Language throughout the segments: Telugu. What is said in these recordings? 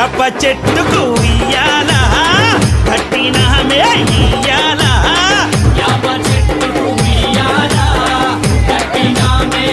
వేప చెట్టుకు ఉయ్యాల. కట్టినామే ఇయ్యాల వేప చెట్టుకు ఉయ్యాల. కట్టినామే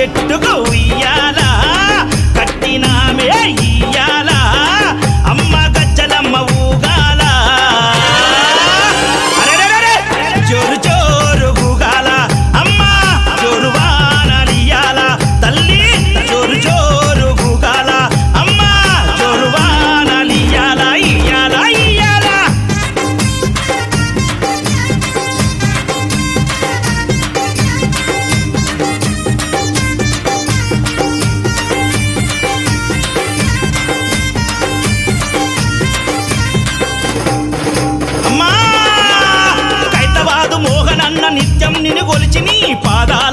చెట్టుకు ఉయ్యా. నిత్యం నిన్ను గొలిచి నీ పాదాలు